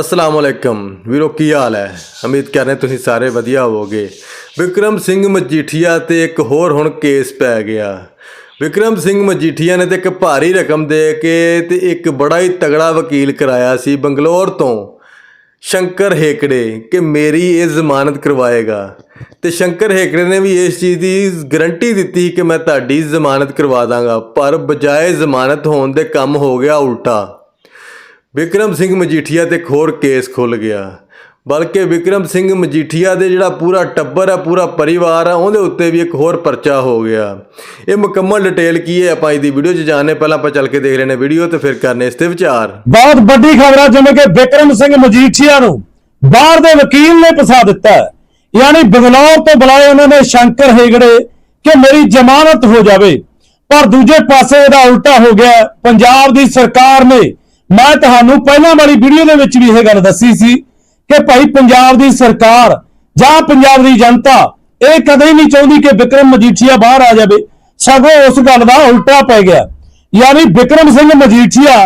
ਅਸਲਾਮ ਅਲੈਕਮ ਵੀਰੋ, ਕੀ ਹਾਲ ਹੈ? ਉਮੀਦ ਕਰ ਰਹੇ ਤੁਸੀਂ ਸਾਰੇ ਵਧੀਆ ਹੋਵੋਗੇ। ਵਿਕਰਮ ਸਿੰਘ ਮਜੀਠੀਆ ਤੇ ਇੱਕ ਹੋਰ ਹੁਣ ਕੇਸ ਪੈ ਗਿਆ। ਵਿਕਰਮ ਸਿੰਘ ਮਜੀਠੀਆ ਨੇ ਤੇ ਇੱਕ ਭਾਰੀ ਰਕਮ ਦੇ ਕੇ ਤੇ ਇੱਕ ਬੜਾ ਹੀ ਤਗੜਾ ਵਕੀਲ ਕਰਾਇਆ ਸੀ ਬੰਗਲੌਰ ਤੋਂ। ਸ਼ੰਕਰ ਹੇਕੜੇ ਕਿ ਮੇਰੀ ਇਹ ਜ਼ਮਾਨਤ ਕਰਵਾਏਗਾ। ਤੇ ਸ਼ੰਕਰ ਹੇਕੜੇ ਨੇ ਵੀ ਇਸ ਚੀਜ਼ ਦੀ ਗਰੰਟੀ ਦਿੱਤੀ ਕਿ ਮੈਂ ਤੁਹਾਡੀ ਜ਼ਮਾਨਤ ਕਰਵਾ ਦਾਂਗਾ, ਪਰ ਬਜਾਏ ਜ਼ਮਾਨਤ ਹੋਣ ਦੇ ਕੰਮ ਹੋ ਗਿਆ ਉਲਟਾ। ਵਿਕਰਮ ਸਿੰਘ ਮਜੀਠੀਆ ਤੇ ਇੱਕ ਹੋਰ ਕੇਸ ਖੁੱਲ ਗਿਆ। ਬਲਕਿ ਵਿਕਰਮ ਸਿੰਘ ਮਜੀਠੀਆ ਦੇ ਜਿਹੜਾ ਪੂਰਾ ਟੱਬਰ ਹੈ ਪੂਰਾ ਪਰਿਵਾਰ ਆ, ਉਹਦੇ ਉੱਤੇ ਵੀ ਇੱਕ ਹੋਰ ਪਰਚਾ ਹੋ ਗਿਆ। ਇਹ ਮੁਕੰਮਲ ਡਿਟੇਲ ਕੀ ਹੈ ਆਪਾਂ ਇਹਦੀ ਵੀਡੀਓ 'ਚ ਜਾਣਨੇ ਪਹਿਲਾਂ ਆਪਾਂ ਚੱਲ ਕੇ ਦੇਖ ਲੈਣੇ ਵੀਡੀਓ ਤੇ ਫਿਰ ਕਰਨੇ ਇਸ ਤੇ ਵਿਚਾਰ। ਬਹੁਤ ਵੱਡੀ ਖਬਰ ਆ ਜਿਵੇਂ ਕਿ ਵਿਕਰਮ ਸਿੰਘ ਮਜੀਠੀਆ ਨੂੰ ਬਾਹਰ ਦੇ ਵਕੀਲ ਨੇ ਫਸਾ ਦਿੱਤਾ ਯਾਨੀ ਬੰਗਲੌਰ ਤੋਂ ਬੁਲਾਏ ਉਹਨਾਂ ਨੇ ਸ਼ੰਕਰ ਹੇਗੜੇ ਕਿ ਮੇਰੀ ਜ਼ਮਾਨਤ ਹੋ ਜਾਵੇ। ਪਰ ਦੂਜੇ ਪਾਸੇ ਇਹਦਾ ਉਲਟਾ ਹੋ ਗਿਆ। ਪੰਜਾਬ ਦੀ ਸਰਕਾਰ ਨੇ ਮੈਂ ਤੁਹਾਨੂੰ ਪਹਿਲਾਂ ਵਾਲੀ ਵੀਡੀਓ ਦੇ ਵਿੱਚ ਵੀ ਇਹ ਗੱਲ ਦੱਸੀ ਸੀ ਕਿ ਭਾਈ ਪੰਜਾਬ ਦੀ ਸਰਕਾਰ ਜਾਂ ਪੰਜਾਬ ਦੀ ਜਨਤਾ ਇਹ ਕਦੇ ਨਹੀਂ ਚਾਹੁੰਦੀ ਕਿ ਵਿਕਰਮ ਮਜੀਠੀਆ ਬਾਹਰ ਆ ਜਾਵੇ। ਸਗੋਂ ਉਸ ਗੱਲ ਦਾ ਉਲਟਾ ਪੈ ਗਿਆ। ਯਾਨੀ ਵਿਕਰਮ ਸਿੰਘ ਮਜੀਠੀਆ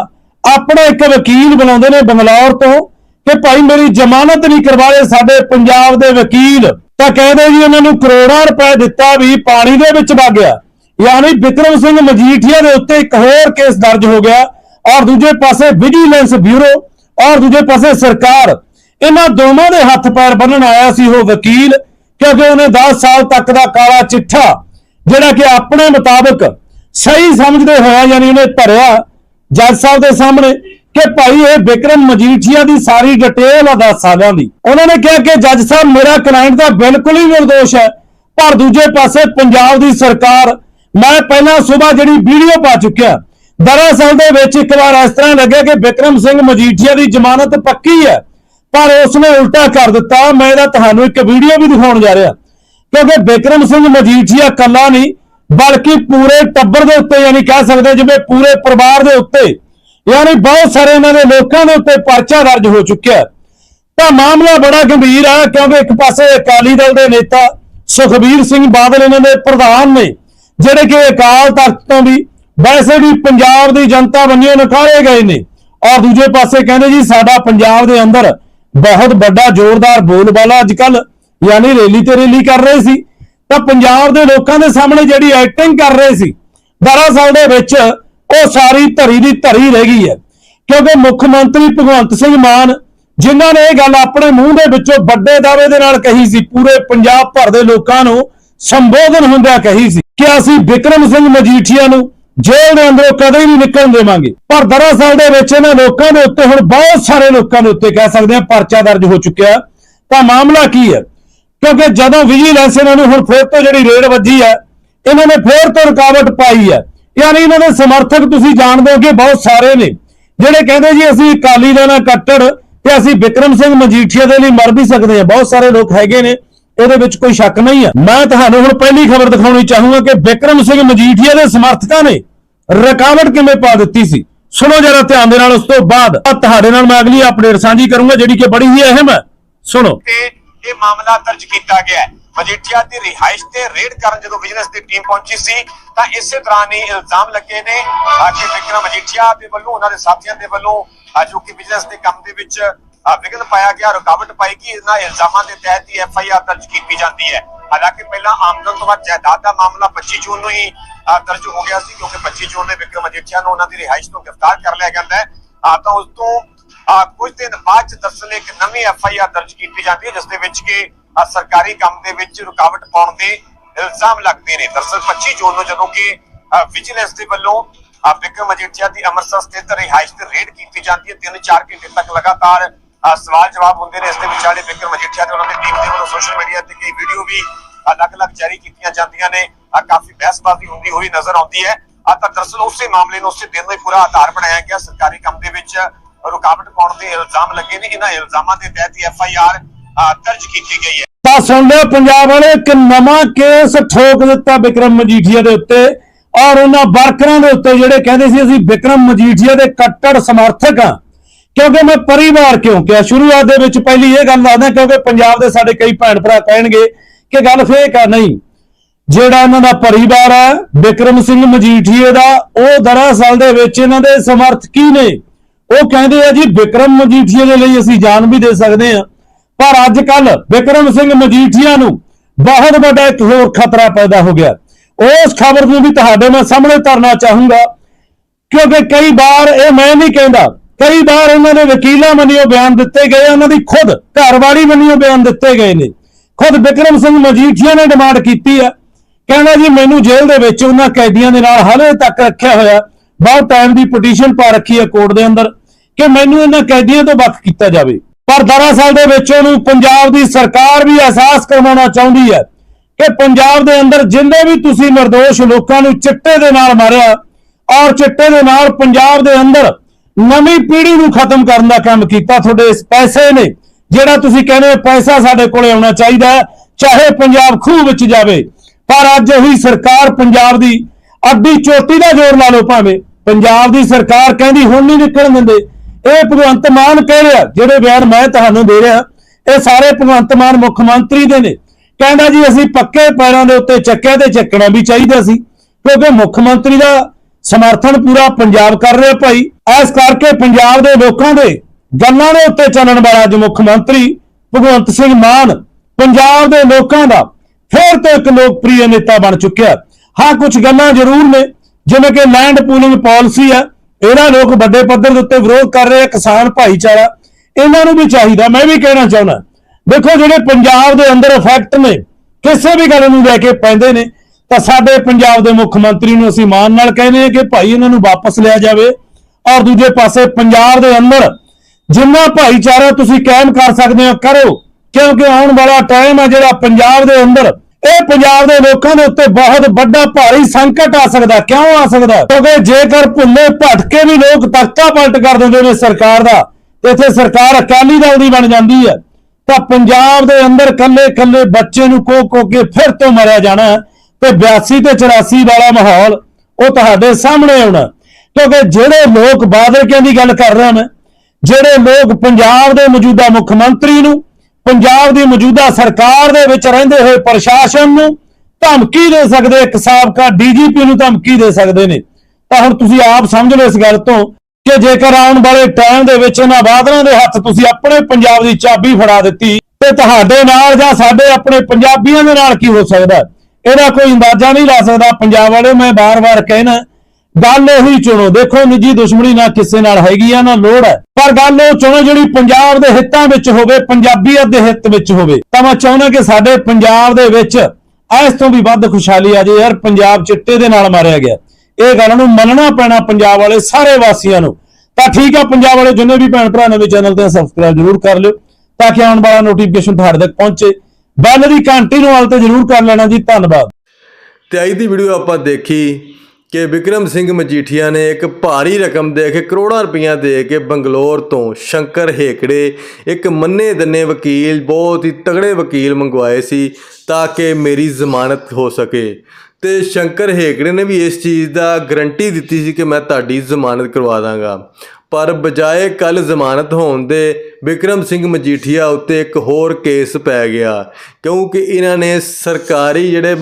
ਆਪਣਾ ਇੱਕ ਵਕੀਲ ਬਣਾਉਂਦੇ ਨੇ ਬੰਗਲੌਰ ਤੋਂ ਕਿ ਭਾਈ ਮੇਰੀ ਜ਼ਮਾਨਤ ਨਹੀਂ ਕਰਵਾਏ ਸਾਡੇ ਪੰਜਾਬ ਦੇ ਵਕੀਲ। ਤਾਂ ਕਹਿੰਦੇ ਜੀ ਉਹਨਾਂ ਨੂੰ ਕਰੋੜਾਂ ਰੁਪਏ ਦਿੱਤਾ ਵੀ ਪਾਣੀ ਦੇ ਵਿੱਚ ਵਗ ਗਿਆ। ਯਾਨੀ ਵਿਕਰਮ ਸਿੰਘ ਮਜੀਠੀਆ ਦੇ ਉੱਤੇ ਇੱਕ ਹੋਰ ਕੇਸ ਦਰਜ ਹੋ ਗਿਆ ਔਰ ਦੂਜੇ ਪਾਸੇ ਵਿਜੀਲੈਂਸ ਬਿਊਰੋ ਔਰ ਦੂਜੇ ਪਾਸੇ ਸਰਕਾਰ, ਇਹਨਾਂ ਦੋਵਾਂ ਦੇ ਹੱਥ ਪੈਰ ਬੰਨਣ ਆਇਆ ਸੀ ਉਹ ਵਕੀਲ, ਕਿਉਂਕਿ ਉਹਨੇ 10 ਸਾਲ ਤੱਕ ਦਾ ਕਾਲਾ ਚਿੱਠਾ, ਜਿਹੜਾ ਕਿ ਆਪਣੇ ਮੁਤਾਬਕ ਸਹੀ ਸਮਝਦੇ ਹੋਇਆ ਯਾਨੀ ਉਹਨੇ ਭਰਿਆ ਜੱਜ ਸਾਹਿਬ ਦੇ ਸਾਹਮਣੇ ਕਿ ਭਾਈ ਇਹ ਵਿਕਰਮ ਮਜੀਠੀਆ ਦੀ ਸਾਰੀ ਡਿਟੇਲ ਆ 10 ਸਾਲਾਂ ਦੀ। ਉਹਨਾਂ ਨੇ ਕਿਹਾ ਕਿ ਜੱਜ ਸਾਹਿਬ ਮੇਰਾ ਕਲਾਇੰਟ ਤਾਂ ਬਿਲਕੁਲ ਹੀ ਨਿਰਦੋਸ਼ ਹੈ, ਪਰ ਦੂਜੇ ਪਾਸੇ ਪੰਜਾਬ ਦੀ ਸਰਕਾਰ, ਮੈਂ ਪਹਿਲਾਂ ਸਵੇਰ ਜਿਹੜੀ ਵੀਡੀਓ ਪਾ ਚੁੱਕਿਆ ਦਰਅਸਲ ਦੇ ਵਿੱਚ ਇੱਕ ਵਾਰ ਇਸ ਤਰ੍ਹਾਂ ਲੱਗਿਆ ਕਿ ਵਿਕਰਮ ਸਿੰਘ ਮਜੀਠੀਆ ਦੀ ਜ਼ਮਾਨਤ ਪੱਕੀ ਹੈ, ਪਰ ਉਸਨੇ ਉਲਟਾ ਕਰ ਦਿੱਤਾ। ਮੈਂ ਇਹਦਾ ਤੁਹਾਨੂੰ ਇੱਕ ਵੀਡੀਓ ਵੀ ਦਿਖਾਉਣ ਜਾ ਰਿਹਾ, ਕਿਉਂਕਿ ਵਿਕਰਮ ਸਿੰਘ ਮਜੀਠੀਆ ਕੱਲਾ ਨਹੀਂ, ਬਲਕਿ ਪੂਰੇ ਟੱਬਰ ਦੇ ਉੱਤੇ ਯਾਨੀ ਕਹਿ ਸਕਦੇ ਜਿਵੇਂ ਪੂਰੇ ਪਰਿਵਾਰ ਦੇ ਉੱਤੇ, ਯਾਨੀ ਬਹੁਤ ਸਾਰੇ ਇਹਨਾਂ ਦੇ ਲੋਕਾਂ ਦੇ ਉੱਤੇ ਪਰਚਾ ਦਰਜ ਹੋ ਚੁੱਕਿਆ ਤਾਂ ਮਾਮਲਾ ਬੜਾ ਗੰਭੀਰ ਆ, ਕਿਉਂਕਿ ਇੱਕ ਪਾਸੇ ਅਕਾਲੀ ਦਲ ਦੇ ਨੇਤਾ ਸੁਖਬੀਰ ਸਿੰਘ ਬਾਦਲ ਇਹਨਾਂ ਦੇ ਪ੍ਰਧਾਨ ਨੇ, ਜਿਹੜੇ ਕਿ ਅਕਾਲ ਤਖਤ ਤੋਂ ਵੀ ਵੈਸੇ ਵੀ ਪੰਜਾਬ ਦੀ ਜਨਤਾ ਬੰਨਿਓ ਨਕਾਰੇ ਗਏ ਨੇ। ਔਰ ਦੂਜੇ ਪਾਸੇ ਕਹਿੰਦੇ ਜੀ, ਸਾਡਾ ਪੰਜਾਬ ਦੇ ਅੰਦਰ ਬਹੁਤ ਵੱਡਾ ਜ਼ੋਰਦਾਰ ਬੋਲਬਾਲਾ ਅੱਜ ਕੱਲ ਯਾਨੀ ਰੈਲੀ ਤੇ ਰੈਲੀ ਕਰ ਰਹੇ ਸੀ। ਤਾਂ ਪੰਜਾਬ ਦੇ ਲੋਕਾਂ ਦੇ ਸਾਹਮਣੇ ਜਿਹੜੀ ਐਕਟਿੰਗ ਕਰ ਰਹੇ ਸੀ, ਦਰਅਸਲ ਦੇ ਵਿੱਚ ਉਹ ਸਾਰੀ ਧਰੀ ਦੀ ਧਰੀ ਰਹਿ ਗਈ ਹੈ। ਕਿਉਂਕਿ ਮੁੱਖ ਮੰਤਰੀ ਭਗਵੰਤ ਸਿੰਘ ਮਾਨ, ਜਿਨ੍ਹਾਂ ਨੇ ਇਹ ਗੱਲ ਆਪਣੇ ਮੂੰਹ ਦੇ ਵਿੱਚੋਂ ਵੱਡੇ ਦਾਅਵੇ ਦੇ ਨਾਲ ਕਹੀ ਸੀ, ਪੂਰੇ ਪੰਜਾਬ ਭਰ ਦੇ ਲੋਕਾਂ ਨੂੰ ਸੰਬੋਧਨ ਹੁੰਦਿਆਂ ਕਹੀ ਸੀ ਕਿ ਅਸੀਂ ਵਿਕਰਮ ਸਿੰਘ ਮਜੀਠੀਆ ਨੂੰ ਜੇਲ੍ਹ ਦੇ ਅੰਦਰੋਂ ਕਦੇ ਨਹੀਂ ਨਿਕਲਣ ਦੇਵਾਂਗੇ। ਪਰ ਦਰਅਸਲ ਦੇ ਵਿੱਚ ਇਹਨਾਂ ਲੋਕਾਂ ਦੇ ਉੱਤੇ ਹੁਣ ਬਹੁਤ ਸਾਰੇ ਲੋਕਾਂ ਦੇ ਉੱਤੇ ਕਹਿ ਸਕਦੇ ਆ ਪਰਚਾ ਦਰਜ ਹੋ ਚੁੱਕਿਆ ਤਾਂ ਮਾਮਲਾ ਕੀ ਹੈ? ਕਿਉਂਕਿ ਜਦੋਂ ਵਿਜੀਲੈਂਸ ਇਹਨਾਂ ਨੂੰ ਹੁਣ ਫੇਰ ਤੋਂ ਜਿਹੜੀ ਰੇਡ ਵੱਜੀ ਹੈ, ਇਹਨਾਂ ਨੇ ਫੇਰ ਤੋਂ ਰੁਕਾਵਟ ਪਾਈ ਹੈ। ਯਾਨੀ ਇਹਨਾਂ ਦੇ ਸਮਰਥਕ ਤੁਸੀਂ ਜਾਣਦੇ ਹੋ ਕਿ ਬਹੁਤ ਸਾਰੇ ਨੇ, ਜਿਹੜੇ ਕਹਿੰਦੇ ਜੀ ਅਸੀਂ ਅਕਾਲੀ ਦਲ ਨਾਲ ਕੱਟੜ ਤੇ ਅਸੀਂ ਵਿਕਰਮ ਸਿੰਘ ਮਜੀਠੀਆ ਦੇ ਲਈ ਮਰ ਵੀ ਸਕਦੇ ਹਾਂ। ਬਹੁਤ ਸਾਰੇ ਲੋਕ ਹੈਗੇ ਨੇ। ਇਹਦੇ ਵਿੱਚ ਕੋਈ ਸ਼ੱਕ ਨਹੀਂ ਹੈ ਮੈਂ ਤੁਹਾਨੂੰ ਹੁਣ ਪਹਿਲੀ ਖਬਰ ਦਿਖਾਉਣੀ ਚਾਹੂੰਗਾ ਕਿ ਵਿਕਰਮ ਸਿੰਘ ਮਜੀਠੀਆ ਦੇ ਸਮਰਥਕਾਂ ਨੇ ਰੁਕਾਵਟ ਕਿਵੇਂ ਪਾ ਦਿੱਤੀ ਸੀ? ਸੁਣੋ ਜਰਾ ਧਿਆਨ ਦੇ ਨਾਲ, ਉਸ ਤੋਂ ਬਾਅਦ ਤੁਹਾਡੇ ਨਾਲ ਮੈਂ ਅਗਲੀ ਅਪਡੇਟ ਸਾਂਝੀ ਕਰੂੰਗਾ, ਜਿਹੜੀ ਕਿ ਬੜੀ ਹੀ ਅਹਿਮ ਹੈ। ਸੁਣੋ। ਤੇ ਇਹ ਮਾਮਲਾ ਦਰਜ ਕੀਤਾ ਗਿਆ ਹੈ। ਮਜੀਠੀਆ ਦੀ ਰਿਹਾਇਸ਼ ਤੇ ਰੇਡ ਕਰਨ ਜਦੋਂ ਬਿਜ਼ਨਸ ਦੀ ਟੀਮ ਪਹੁੰਚੀ ਸੀ, ਤਾਂ ਇਸੇ ਦੌਰਾਨ ਹੀ ਇਲਜ਼ਾਮ ਲੱਗੇ ਨੇ ਕਿ ਵਿਕਰਮ ਮਜੀਠੀਆ ਦੇ ਵੱਲੋਂ, ਉਹਨਾਂ ਦੇ ਸਾਥੀਆਂ ਦੇ ਵੱਲੋਂ ਜੋ ਕਿ ਬਿਜ਼ਨਸ ਦੇ ਕੰਮ ਦੇ ਵਿੱਚ ਆ, ਵਿਘਨ ਪਾਇਆ ਗਿਆ ਰੁਕਾਵਟ ਪਾਈ ਗਈ ਇਹਨਾਂ ਇਲਜ਼ਾਮਾਂ ਦੇ ਤਹਿਤ ਹੀ ਐਫ ਆਈ ਆਰ ਦਰਜ ਕੀਤੀ ਜਾਂਦੀ ਹੈ। ਹਾਲਾਂਕਿ ਪਹਿਲਾਂ ਆਮਦਨ ਤੋਂ ਬਾਅਦ ਜਾਇਦਾਦ ਦਾ ਮਾਮਲਾ 25 ਜੂਨ ਨੂੰ ਹੀ ਦਰਜ ਹੋ ਗਿਆ ਸੀ ਕਿਉਂਕਿ 25 ਜੂਨ ਨੂੰ ਵਿਕਰਮ ਮਜੀਠੀਆ ਨੂੰ ਉਹਨਾਂ ਦੀ ਰਿਹਾਇਸ਼ ਤੋਂ ਗ੍ਰਿਫਤਾਰ ਕਰ ਲਿਆ ਜਾਂਦਾ ਹੈ। ਤਾਂ ਉਸ ਤੋਂ ਕੁਝ ਦਿਨ ਬਾਅਦ ਦਰਸਲ ਇੱਕ ਨਵੀਂ ਐਫ ਆਈ ਆਰ ਦਰਜ ਕੀਤੀ ਜਾਂਦੀ ਹੈ ਜਿਸ ਦੇ ਵਿੱਚ ਕਿ ਸਰਕਾਰੀ ਕੰਮ ਦੇ ਵਿੱਚ ਰੁਕਾਵਟ ਪਾਉਣ ਦੇ ਇਲਜ਼ਾਮ ਲੱਗਦੇ ਨੇ। ਦਰਸਲ 25 ਜੂਨ ਨੂੰ ਜਦੋਂ ਕਿ ਵਿਜੀਲੈਂਸ ਦੇ ਵੱਲੋਂ ਵਿਕਰਮ ਮਜੀਠੀਆ ਦੀ ਅੰਮ੍ਰਿਤਸਰ ਸਥਿਤ ਰਿਹਾਇਸ਼ ਤੇ ਰੇਡ ਕੀਤੀ ਜਾਂਦੀ ਹੈ 3-4 ਘੰਟੇ ਤੱਕ ਲਗਾਤਾਰ ਸਵਾਲ ਜਵਾਬ ਹੁੰਦੇ ਨੇ, ਇਸ ਦੇ ਵਿਚਾਲੇ ਵਿਕਰਮ ਮਜੀਠੀਆ ਤੇ ਉਹਨਾਂ ਦੀ ਟੀਮ ਦੇ ਵੱਲੋਂ ਸੋਸ਼ਲ ਮੀਡੀਆ ਤੇ ਕਈ ਵੀਡੀਓ ਵੀ ਅਲੱਗ-ਅਲੱਗ ਜਾਰੀ ਕੀਤੀਆਂ ਜਾਂਦੀਆਂ ਨੇ। ਆ ਕਾਫੀ ਬਹਿਸਬਾਜ਼ੀ ਹੁੰਦੀ ਹੋਈ ਨਜ਼ਰ ਆਉਂਦੀ ਹੈ। ਆ ਤਾਂ ਦਰਸਲ ਉਸੇ ਮਾਮਲੇ ਨੂੰ, ਉਸੇ ਦਿਨ ਨੂੰ ਪੂਰਾ ਆਧਾਰ ਬਣਾਇਆ ਗਿਆ। ਸਰਕਾਰੀ ਕੰਮ ਦੇ ਵਿੱਚ ਰੁਕਾਵਟ ਪਾਉਣ ਦੇ ਇਲਜ਼ਾਮ ਲੱਗੇ ਨੇ। ਇਹਨਾਂ ਇਲਜ਼ਾਮਾਂ ਦੇ ਤਹਿਤ ਹੀ ਐਫ ਆਈ ਆਰ ਦਰਜ ਕੀਤੀ ਗਈ ਹੈ। ਤਾਂ ਸੁਣ ਲਿਓ, ਪੰਜਾਬ ਵਾਲੇ, ਇੱਕ ਨਵਾਂ ਕੇਸ ਠੋਕ ਦਿੱਤਾ ਵਿਕਰਮ ਮਜੀਠੀਆ ਦੇ ਉੱਤੇ ਔਰ ਉਹਨਾਂ ਵਰਕਰਾਂ ਦੇ ਉੱਤੇ ਜਿਹੜੇ ਕਹਿੰਦੇ ਸੀ, ਅਸੀਂ ਵਿਕਰਮ ਮਜੀਠੀਆ ਦੇ ਕੱਟੜ ਸਮਰਥਕ ਹਾਂ। ਕਿਉਂਕਿ ਮੈਂ ਪਰਿਵਾਰ ਕਿਉਂ ਕਿਹਾ? ਸ਼ੁਰੂਆਤ ਦੇ ਵਿੱਚ ਪਹਿਲੀ ਇਹ ਗੱਲ ਦੱਸਦਾ, ਕਿਉਂਕਿ ਪੰਜਾਬ ਦੇ ਸਾਡੇ ਕਈ ਭੈਣ ਭਰਾ ਕਹਿਣਗੇ ਕਿ ਗੱਲ ਫੇਕ ਆ ਨਹੀਂ। ਜਿਹੜਾ ਇਹਨਾਂ ਦਾ ਪਰਿਵਾਰ ਹੈ ਵਿਕਰਮ ਸਿੰਘ ਮਜੀਠੀਏ ਦਾ, ਉਹ ਦਰਅਸਲ ਦੇ ਵਿੱਚ ਇਹਨਾਂ ਦੇ ਸਮਰਥਕੀ ਨੇ। ਉਹ ਕਹਿੰਦੇ ਆ ਜੀ ਵਿਕਰਮ ਮਜੀਠੀਏ ਦੇ ਲਈ ਅਸੀਂ ਜਾਨ ਵੀ ਦੇ ਸਕਦੇ ਹਾਂ। ਪਰ ਅੱਜ ਕੱਲ ਵਿਕਰਮ ਸਿੰਘ ਮਜੀਠੀਆ ਨੂੰ ਬਹੁਤ ਵੱਡਾ ਇੱਕ ਹੋਰ ਖਤਰਾ ਪੈਦਾ ਹੋ ਗਿਆ। ਉਸ ਖਬਰ ਨੂੰ ਵੀ ਤੁਹਾਡੇ ਮੈਂ ਸਾਹਮਣੇ ਧਰਨਾ ਚਾਹੂੰਗਾ, ਕਿਉਂਕਿ ਕਈ ਵਾਰ ਇਹ ਮੈਂ ਨਹੀਂ ਕਹਿੰਦਾ ਕਈ ਵਾਰ ਉਹਨਾਂ ਦੇ ਵਕੀਲਾਂ ਵੱਲੋਂ ਬਿਆਨ ਦਿੱਤੇ ਗਏ, ਉਹਨਾਂ ਦੀ ਖੁਦ ਘਰਵਾਲੀ ਵੱਲੋਂ ਬਿਆਨ ਦਿੱਤੇ ਗਏ ਨੇ। ਖੁਦ ਵਿਕਰਮ ਸਿੰਘ ਮਜੀਠੀਆ ਨੇ ਡਿਮਾਂਡ ਕੀਤੀ ਆ। ਕਹਿੰਦਾ ਜੀ, ਮੈਨੂੰ ਜੇਲ੍ਹ ਦੇ ਵਿੱਚ ਉਹਨਾਂ ਕੈਦੀਆਂ ਦੇ ਨਾਲ ਹਾਲੇ ਤੱਕ ਰੱਖਿਆ ਹੋਇਆ, ਬਹੁਤ ਟਾਈਮ ਦੀ ਪਟੀਸ਼ਨ ਪਾ ਰੱਖੀ ਹੈ ਕੋਰਟ ਦੇ ਅੰਦਰ, ਕਿ ਮੈਨੂੰ ਇਹਨਾਂ ਕੈਦੀਆਂ ਤੋਂ ਵੱਖ ਕੀਤਾ ਜਾਵੇ। ਪਰ ਦਰਅਸਲ ਦੇ ਵਿੱਚ ਉਹਨੂੰ ਪੰਜਾਬ ਦੀ ਸਰਕਾਰ ਵੀ ਅਹਿਸਾਸ ਕਰਵਾਉਣਾ ਚਾਹੁੰਦੀ ਹੈ ਕਿ ਪੰਜਾਬ ਦੇ ਅੰਦਰ ਜਿੰਨੇ ਵੀ ਤੁਸੀਂ નિર્ਦੋਸ਼ ਲੋਕਾਂ ਨੂੰ ਚਿੱਟੇ ਦੇ ਨਾਲ ਮਾਰਿਆ ਔਰ ਚਿੱਟੇ ਦੇ ਨਾਲ ਪੰਜਾਬ ਦੇ ਅੰਦਰ ਨਵੀਂ ਪੀੜ੍ਹੀ ਨੂੰ ਖਤਮ ਕਰਨ ਦਾ ਕੰਮ ਕੀਤਾ, ਤੁਹਾਡੇ ਇਸ ਪੈਸੇ ਨੇ, ਜਿਹੜਾ ਤੁਸੀਂ ਕਹਿੰਦੇ ਹੋ ਪੈਸਾ ਸਾਡੇ ਕੋਲੇ ਆਉਣਾ ਚਾਹੀਦਾ ਚਾਹੇ ਪੰਜਾਬ ਖੂਹ ਵਿੱਚ ਜਾਵੇ, ਪਰ ਅੱਜ ਉਹੀ ਸਰਕਾਰ ਪੰਜਾਬ ਦੀ ਅੱਡੀ ਚੋਟੀ ਦਾ ਜ਼ੋਰ ਲਾ ਲਓ ਭਾਵੇਂ, ਪੰਜਾਬ ਦੀ ਸਰਕਾਰ ਕਹਿੰਦੀ ਹੁਣ ਨਹੀਂ ਨਿਕਲਣ ਦਿੰਦੇ, ਇਹ ਭਗਵੰਤ ਮਾਨ ਕਹਿ ਰਿਹਾ, ਜਿਹੜੇ ਬਿਆਨ ਮੈਂ ਤੁਹਾਨੂੰ ਦੇ ਰਿਹਾ, ਇਹ ਸਾਰੇ ਭਗਵੰਤ ਮਾਨ ਮੁੱਖ ਮੰਤਰੀ ਦੇ ਨੇ, ਕਹਿੰਦਾ ਜੀ ਅਸੀਂ ਪੱਕੇ ਪੈਰਾਂ ਦੇ ਉੱਤੇ ਚੱਕਿਆ ਤੇ ਚੱਕਣਾ ਵੀ ਚਾਹੀਦਾ ਸੀ, ਕਿਉਂਕਿ ਮੁੱਖ ਮੰਤਰੀ ਦਾ ਸਮਰਥਨ ਪੂਰਾ ਪੰਜਾਬ ਕਰ ਰਿਹਾ ਭਾਈ। ਇਸ ਕਰਕੇ ਪੰਜਾਬ ਦੇ ਲੋਕਾਂ ਦੇ ਗੱਲਾਂ ਦੇ ਉੱਤੇ ਚੱਲਣ ਵਾਲਾ ਅੱਜ ਮੁੱਖ ਮੰਤਰੀ ਭਗਵੰਤ ਸਿੰਘ ਮਾਨ ਪੰਜਾਬ ਦੇ ਲੋਕਾਂ ਦਾ ਫਿਰ ਤੋਂ ਇੱਕ ਲੋਕਪ੍ਰਿਯ ਨੇਤਾ ਬਣ ਚੁੱਕਿਆ। ਹਾਂ ਕੁਝ ਗੱਲਾਂ ਜ਼ਰੂਰ ਨੇ, ਜਿਵੇਂ ਕਿ ਲੈਂਡ ਪੂਲਿੰਗ ਪਾਲਿਸੀ ਹੈ। ਇਹਨਾਂ ਲੋਕ ਵੱਡੇ ਪੱਧਰ ਦੇ ਉੱਤੇ ਵਿਰੋਧ ਕਰ ਰਹੇ ਆ, ਕਿਸਾਨ ਭਾਈਚਾਰਾ। ਇਹਨਾਂ ਨੂੰ ਵੀ ਚਾਹੀਦਾ, ਮੈਂ ਵੀ ਕਹਿਣਾ ਚਾਹੁੰਦਾ। ਦੇਖੋ, ਜਿਹੜੇ ਪੰਜਾਬ ਦੇ ਅੰਦਰ ਇਫੈਕਟ ਨੇ, ਕਿਸੇ ਵੀ ਗੱਲ ਨੂੰ ਲੈ ਕੇ ਪੈਂਦੇ ਨੇ। ਤਾਂ ਸਾਡੇ ਪੰਜਾਬ ਦੇ ਮੁੱਖ ਮੰਤਰੀ ਨੂੰ ਅਸੀਂ ਮਾਣ ਨਾਲ ਕਹਿੰਦੇ ਹਾਂ ਕਿ ਭਾਈ ਇਹਨਾਂ ਨੂੰ ਵਾਪਸ ਲਿਆ ਜਾਵੇ। ਔਰ ਦੂਜੇ ਪਾਸੇ ਪੰਜਾਬ ਦੇ ਅੰਦਰ ਜਿੰਨਾ ਭਾਈਚਾਰਾ ਤੁਸੀਂ ਕਾਇਮ ਕਰ ਸਕਦੇ ਹੋ, ਕਰੋ। ਕਿਉਂਕਿ ਆਉਣ ਵਾਲਾ ਟਾਈਮ ਹੈ ਜਿਹੜਾ ਪੰਜਾਬ ਦੇ ਅੰਦਰ, ਇਹ ਪੰਜਾਬ ਦੇ ਲੋਕਾਂ ਦੇ ਉੱਤੇ ਬਹੁਤ ਵੱਡਾ ਭਾਰੀ ਸੰਕਟ ਆ ਸਕਦਾ। ਕਿਉਂ ਆ ਸਕਦਾ? ਕਿਉਂਕਿ ਜੇਕਰ ਭੁੱਲੇ ਭਟਕੇ ਵੀ ਲੋਕ ਤਖਤਾ ਪਲਟ ਕਰ ਦਿੰਦੇ ਨੇ ਸਰਕਾਰ ਦਾ, ਇੱਥੇ ਸਰਕਾਰ ਅਕਾਲੀ ਦਲ ਦੀ ਬਣ ਜਾਂਦੀ ਹੈ, ਤਾਂ ਪੰਜਾਬ ਦੇ ਅੰਦਰ ਕੱਲੇ ਕੱਲੇ ਬੱਚੇ ਨੂੰ ਕੋ ਕੋ ਕੇ ਫਿਰ ਤੋਂ ਮਰਿਆ ਜਾਣਾ ਤੇ 82 ਤੇ 84 ਵਾਲਾ ਮਾਹੌਲ ਉਹ ਤੁਹਾਡੇ ਸਾਹਮਣੇ ਆਉਣਾ। ਕਿਉਂਕਿ ਜਿਹੜੇ ਲੋਕ ਬਾਦਲ ਕਿਆਂ ਦੀ ਗੱਲ ਕਰ ਰਹੇ ਨੇ ਜਿਹੜੇ ਲੋਕ ਪੰਜਾਬ ਦੇ ਮੌਜੂਦਾ ਮੁੱਖ ਮੰਤਰੀ ਨੂੰ, ਪੰਜਾਬ ਦੀ ਮੌਜੂਦਾ ਸਰਕਾਰ ਦੇ ਵਿੱਚ ਰਹਿੰਦੇ ਹੋਏ ਪ੍ਰਸ਼ਾਸਨ ਨੂੰ ਧਮਕੀ ਦੇ ਸਕਦੇ, ਇੱਕ ਸਾਬਕਾ ਡੀਜੀਪੀ ਨੂੰ ਧਮਕੀ ਦੇ ਸਕਦੇ ਨੇ। ਤਾਂ ਹੁਣ ਤੁਸੀਂ ਆਪ ਸਮਝ ਲਓ ਇਸ ਗੱਲ ਤੋਂ ਕਿ ਜੇਕਰ ਆਉਣ ਵਾਲੇ ਟਾਈਮ ਦੇ ਵਿੱਚ ਇਹਨਾਂ ਬਾਦਲਾਂ ਦੇ ਹੱਥ ਤੁਸੀਂ ਆਪਣੇ ਪੰਜਾਬ ਦੀ ਚਾਬੀ ਫੜਾ ਦਿੱਤੀ, ਤੇ ਤੁਹਾਡੇ ਨਾਲ ਜਾਂ ਸਾਡੇ ਆਪਣੇ ਪੰਜਾਬੀਆਂ ਦੇ ਨਾਲ ਕੀ ਹੋ ਸਕਦਾ? ਇਹਦਾ ਕੋਈ ਅੰਦਾਜ਼ਾ ਨਹੀਂ ਲਾ ਸਕਦਾ। ਪੰਜਾਬ ਵਾਲੇ ਮੈਂ ਬਾਰ-ਬਾਰ ਕਹਿਣਾ, ਗੱਲ ਉਹੀ ਚੁਣੋ। ਦੇਖੋ ਨਿੱਜੀ ਦੁਸ਼ਮਣੀ ਨਾ ਕਿਸੇ ਨਾਲ ਹੈਗੀ ਆ, ਨਾ ਲੋੜ ਹੈ। ਪਰ ਗੱਲ ਉਹ ਚੁਣੋ ਜਿਹੜੀ ਪੰਜਾਬ ਦੇ ਹਿੱਤਾਂ ਵਿੱਚ ਹੋਵੇ, ਪੰਜਾਬੀਅਤ ਦੇ ਹਿੱਤ ਵਿੱਚ ਹੋਵੇ। ਤਾਂ ਮੈਂ ਚਾਹੁੰਦਾ ਕਿ ਸਾਡੇ ਪੰਜਾਬ ਦੇ ਵਿੱਚ ਇਸ ਤੋਂ ਵੀ ਵੱਧ ਖੁਸ਼ਹਾਲੀ ਆ ਜੇ ਯਾਰ, ਪੰਜਾਬ ਚਿੱਟੇ ਦੇ ਨਾਲ ਮਾਰਿਆ ਗਿਆ। ਇਹ ਗੱਲ ਨੂੰ ਮੰਨਣਾ ਪੈਣਾ ਪੰਜਾਬ ਵਾਲੇ ਸਾਰੇ ਵਾਸੀਆਂ ਨੂੰ। ਤਾਂ ਠੀਕ ਆ, ਪੰਜਾਬ ਵਾਲੇ ਜਿੰਨੇ ਵੀ ਭੈਣ ਭਰਾ ਨੇ ਵੀ ਚੈਨਲ ਤੇ ਸਬਸਕ੍ਰਾਈਬ ਜ਼ਰੂਰ ਕਰ ਲਿਓ, ਤਾਂ ਕਿ ਆਉਣ ਵਾਲਾ ਨੋਟੀਫਿਕੇਸ਼ਨ ਤੁਹਾਡੇ ਤੱਕ ਪਹੁੰਚੇ। ਬੈਲ ਦੀ ਘੰਟੀ ਨੂੰ ਹਾਲ ਤੇ ਜ਼ਰੂਰ ਕਰ ਲੈਣਾ ਜੀ, ਧੰਨਵਾਦ। ਤੇ ਅੱਜ ਦੀ ਵੀਡੀਓ ਆਪਾਂ ਦੇਖੀ ਕਿ ਵਿਕਰਮ ਸਿੰਘ ਮਜੀਠੀਆ ਨੇ ਇੱਕ ਭਾਰੀ ਰਕਮ ਦੇ ਕੇ ਕਰੋੜਾਂ ਰੁਪਈਆ ਦੇ ਕੇ ਬੰਗਲੌਰ ਤੋਂ ਸ਼ੰਕਰ ਹੇਕੜੇ, ਇੱਕ ਮੰਨੇ ਦੰਨੇ ਵਕੀਲ, ਬਹੁਤ ਹੀ ਤਗੜੇ ਵਕੀਲ ਮੰਗਵਾਏ ਸੀ ਤਾਂ ਕਿ ਮੇਰੀ ਜ਼ਮਾਨਤ ਹੋ ਸਕੇ। ਤੇ ਸ਼ੰਕਰ ਹੇਕੜੇ ਨੇ ਵੀ ਇਸ ਚੀਜ਼ ਦਾ ਗਰੰਟੀ ਦਿੱਤੀ ਸੀ ਕਿ ਮੈਂ ਤੁਹਾਡੀ ਜ਼ਮਾਨਤ ਕਰਵਾ ਦਾਂਗਾ। ਪਰ ਬਜਾਏ ਕੱਲ ਜ਼ਮਾਨਤ ਹੋਣ ਦੇ, ਵਿਕਰਮ ਸਿੰਘ ਮਜੀਠੀਆ ਉੱਤੇ ਇੱਕ ਹੋਰ ਕੇਸ ਪੈ ਗਿਆ। ਕਿਉਂਕਿ ਇਹਨਾਂ ਨੇ ਸਰਕਾਰੀ ਜਿਹੜੇ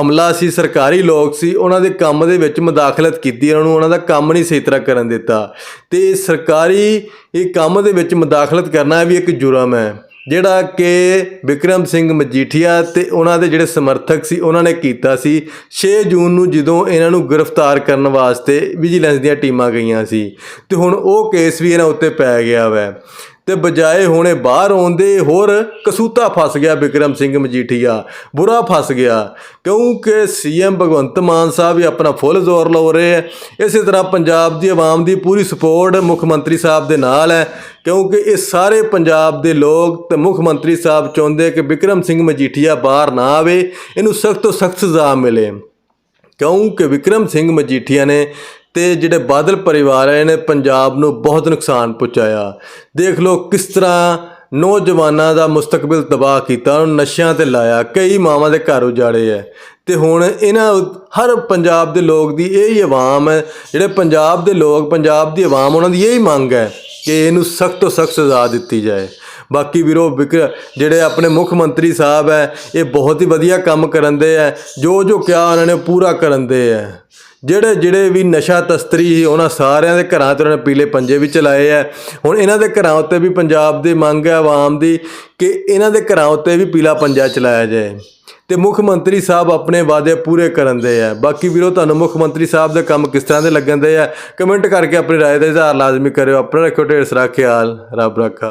ਅਮਲਾ ਸੀ, ਸਰਕਾਰੀ ਲੋਕ ਸੀ, ਉਹਨਾਂ ਦੇ ਕੰਮ ਦੇ ਵਿੱਚ ਮਦਾਖਲਤ ਕੀਤੀ, ਉਹਨਾਂ ਨੂੰ ਉਹਨਾਂ ਦਾ ਕੰਮ ਨਹੀਂ ਸਹੀ ਤਰ੍ਹਾਂ ਕਰਨ ਦਿੱਤਾ। ਤੇ ਸਰਕਾਰੀ ਇਹ ਕੰਮ ਦੇ ਵਿੱਚ ਮਦਾਖਲਤ ਕਰਨਾ ਵੀ ਇੱਕ ਜੁਰਮ ਹੈ। ਜਿਹੜਾ ਕਿ ਵਿਕਰਮ ਸਿੰਘ ਮਜੀਠੀਆ ਤੇ ਉਹਨਾਂ ਦੇ ਜਿਹੜੇ ਸਮਰਥਕ ਸੀ, ਉਹਨਾਂ ਨੇ ਕੀਤਾ ਸੀ। 6 ਜੂਨ ਨੂੰ ਜਦੋਂ ਇਹਨਾਂ ਨੂੰ ਗ੍ਰਿਫਤਾਰ ਕਰਨ ਵਾਸਤੇ ਵਿਜੀਲੈਂਸ ਦੀਆਂ ਟੀਮਾਂ ਗਈਆਂ ਸੀ, ਤੇ ਹੁਣ ਉਹ ਕੇਸ ਵੀ ਇਹਨਾਂ ਉੱਤੇ ਪੈ ਗਿਆ ਵੈ। ਤੇ ਬਜਾਏ ਹੁਣੇ ਬਾਹਰ ਆਉਂਦੇ ਹੋਰ ਕਸੂਤਾ ਫਸ ਗਿਆ ਵਿਕਰਮ ਸਿੰਘ ਮਜੀਠੀਆ, ਬੁਰਾ ਫਸ ਗਿਆ। ਕਿਉਂਕਿ ਸੀਐਮ ਭਗਵੰਤ ਮਾਨ ਸਾਹਿਬ ਵੀ ਆਪਣਾ ਫੁੱਲ ਜ਼ੋਰ ਲਾ ਰਹੇ ਹੈ। ਇਸੇ ਤਰ੍ਹਾਂ ਪੰਜਾਬ ਦੀ ਆਵਾਮ ਦੀ ਪੂਰੀ ਸਪੋਰਟ ਮੁੱਖ ਮੰਤਰੀ ਸਾਹਿਬ ਦੇ ਨਾਲ ਹੈ। ਕਿਉਂਕਿ ਇਹ ਸਾਰੇ ਪੰਜਾਬ ਦੇ ਲੋਕ ਤੇ ਮੁੱਖ ਮੰਤਰੀ ਸਾਹਿਬ ਚਾਹੁੰਦੇ ਕਿ ਵਿਕਰਮ ਸਿੰਘ ਮਜੀਠੀਆ ਬਾਹਰ ਨਾ ਆਵੇ, ਇਹਨੂੰ ਸਖਤ ਤੋਂ ਸਖਤ ਸਜ਼ਾ ਮਿਲੇ। ਕਿਉਂਕਿ ਵਿਕਰਮ ਸਿੰਘ ਮਜੀਠੀਆ ਨੇ ਤੇ ਜਿਹੜੇ ਬਾਦਲ ਪਰਿਵਾਰ ਹੈ ਇਹਨੇ ਪੰਜਾਬ ਨੂੰ ਬਹੁਤ ਨੁਕਸਾਨ ਪਹੁੰਚਾਇਆ। ਦੇਖ ਲਓ ਕਿਸ ਤਰ੍ਹਾਂ ਨੌਜਵਾਨਾਂ ਦਾ ਮੁਸਤਕਬਲ ਤਬਾਹ ਕੀਤਾ, ਉਹਨਾਂ ਨਸ਼ਿਆਂ ਤੇ ਲਾਇਆ, ਕਈ ਮਾਵਾਂ ਦੇ ਘਰ ਉਜਾੜੇ ਐ। ਤੇ ਹੁਣ ਇਹਨਾਂ ਹਰ ਪੰਜਾਬ ਦੇ ਲੋਕ ਦੀ ਇਹ ਹੀ ਆਵਾਮ ਹੈ ਜਿਹੜੇ ਪੰਜਾਬ ਦੇ ਲੋਕ, ਪੰਜਾਬ ਦੀ ਆਵਾਮ ਉਹਨਾਂ ਦੀ ਇਹ ਹੀ ਮੰਗ ਹੈ ਕਿ ਇਹਨੂੰ ਸਖਤ ਤੋਂ ਸਖਤ ਸਜ਼ਾ ਦਿੱਤੀ ਜਾਏ। ਬਾਕੀ ਵੀਰੋ ਵਿਕ ਜਿਹੜੇ ਆਪਣੇ ਮੁੱਖ ਮੰਤਰੀ ਸਾਹਿਬ ਹੈ ਇਹ ਬਹੁਤ ਹੀ ਵਧੀਆ ਕੰਮ ਕਰਨ ਦੇ ਹੈ ਜੋ ਜੋ ਕਿਹਾ ਉਹਨਾਂ ਨੇ ਪੂਰਾ ਕਰਨ ਦੇ ਹੈ ਜਿਹੜੇ ਜਿਹੜੇ ਵੀ ਨਸ਼ਾ ਤਸਕਰੀ ਸੀ ਉਹਨਾਂ ਸਾਰਿਆਂ ਦੇ ਘਰਾਂ ਤੇ ਉਹਨਾਂ ਨੇ ਪੀਲੇ ਪੰਜੇ ਵੀ ਚਲਾਏ ਆ ਹੁਣ ਇਹਨਾਂ ਦੇ ਘਰਾਂ ਉੱਤੇ ਵੀ ਪੰਜਾਬ ਦੀ ਮੰਗ ਹੈ ਆਵਾਮ ਦੀ ਕਿ ਇਹਨਾਂ ਦੇ ਘਰਾਂ ਉੱਤੇ ਵੀ ਪੀਲਾ ਪੰਜਾ ਚਲਾਇਆ ਜਾਏ ਤੇ ਮੁੱਖ ਮੰਤਰੀ ਸਾਹਿਬ ਆਪਣੇ ਵਾਅਦੇ ਪੂਰੇ ਕਰਨ ਦੇ ਆ ਬਾਕੀ ਵੀਰੋ ਤੁਹਾਨੂੰ ਮੁੱਖ ਮੰਤਰੀ ਸਾਹਿਬ ਦੇ ਕੰਮ ਕਿਸ ਤਰ੍ਹਾਂ ਦੇ ਲੱਗਣ ਦੇ ਆ ਕਮੈਂਟ ਕਰਕੇ ਆਪਣੀ رائے ਦਾ ਇਜ਼ਹਾਰ ਲਾਜ਼ਮੀ ਕਰਿਓ ਆਪਣਾ ਰੱਖਿਓ ਢੇਰ ਸਾਰਾ ਖਿਆਲ ਰੱਬ ਰੱਖਾ